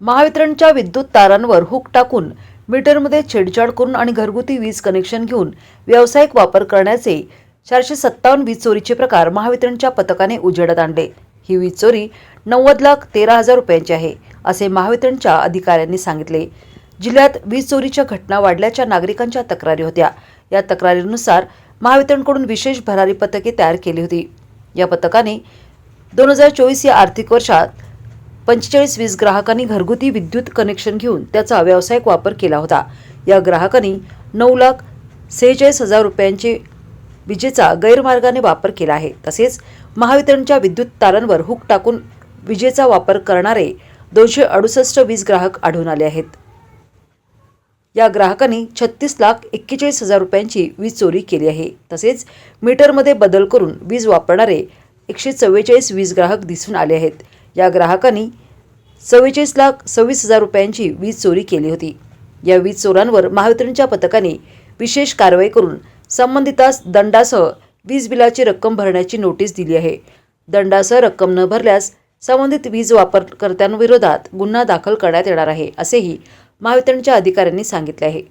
महावितरणच्या विद्युत तारांवर हुक टाकून मीटरमध्ये छेडछाड करून आणि घरगुती वीज कनेक्शन घेऊन व्यावसायिक वापर करण्याचे चारशे सत्तावन्न वीज चोरीचे प्रकार महावितरणच्या पथकाने उजेडात आणले. ही वीज चोरी नव्वद लाख तेरा हजार रुपयांची आहे असे महावितरणच्या अधिकाऱ्यांनी सांगितले. जिल्ह्यात वीज चोरीच्या घटना वाढल्याच्या नागरिकांच्या तक्रारी होत्या. या तक्रारीनुसार महावितरणकडून विशेष भरारी पथके तयार केली होती. या पथकाने दोन हजार चोवीस या आर्थिक वर्षात पंचेचाळीस वीस ग्राहकांनी घरगुती विद्युत कनेक्शन घेऊन त्याचा व्यावसायिक वापर केला होता. या ग्राहकांनी नऊ लाख सेहेचाळीस हजार रुपयांचे विजेचा गैरमार्गाने वापर केला आहे. तसेच महावितरणच्या विद्युत तारांवर हुक टाकून विजेचा वापर करणारे दोनशे अडुसष्ट वीज ग्राहक आढळून आले आहेत. या ग्राहकांनी छत्तीस लाख एक्केचाळीस हजार रुपयांची वीज चोरी केली आहे. तसेच मीटरमध्ये बदल करून वीज वापरणारे एकशे चव्वेचाळीस वीज ग्राहक दिसून आले आहेत. या ग्राहकांनी चव्वेचाळीस लाख सव्वीस हजार रुपयांची वीज चोरी केली होती. या वीज चोरांवर महावितरणच्या पथकाने विशेष कारवाई करून संबंधितास दंडासह वीज बिलाची रक्कम भरण्याची नोटीस दिली आहे. दंडासह रक्कम न भरल्यास संबंधित वीज वापरकर्त्यांविरोधात गुन्हा दाखल करण्यात येणार आहे असेही महावितरणच्या अधिकाऱ्यांनी सांगितले आहे.